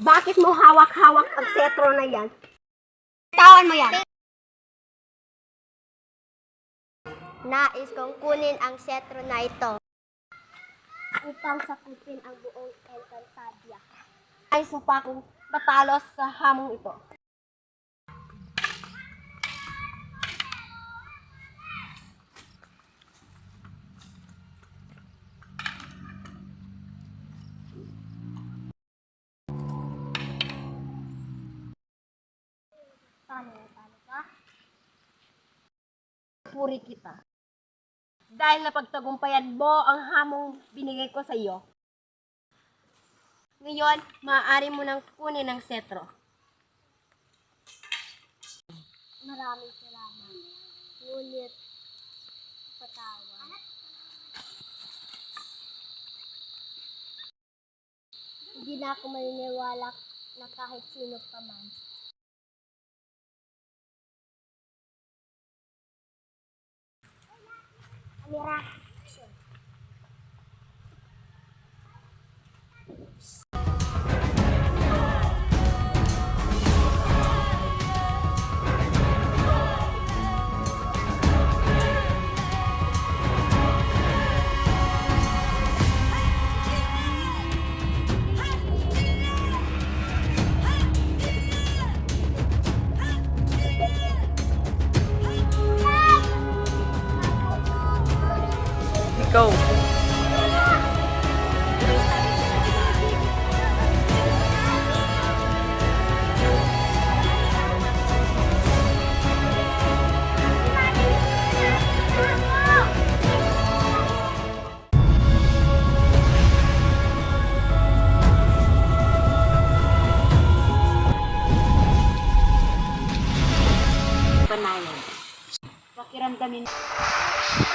Bakit mo hawak-hawak ang setro na yan? Tawan mo yan. Nais kong kunin ang setro na ito upang sakupin ang buong Encantadia. Ay sumpa kong matalo sa hamong ito. Paano paano ka? Puri kita. Dahil napagtagumpayan mo ang hamong binigay ko sa iyo. Ngayon, maaari mo nang kunin ang setro. Maraming salamat. Ngunit, patawan. Hindi na ako maniniwala na kahit sino pa man. Yeah. go. Pakiramdamin.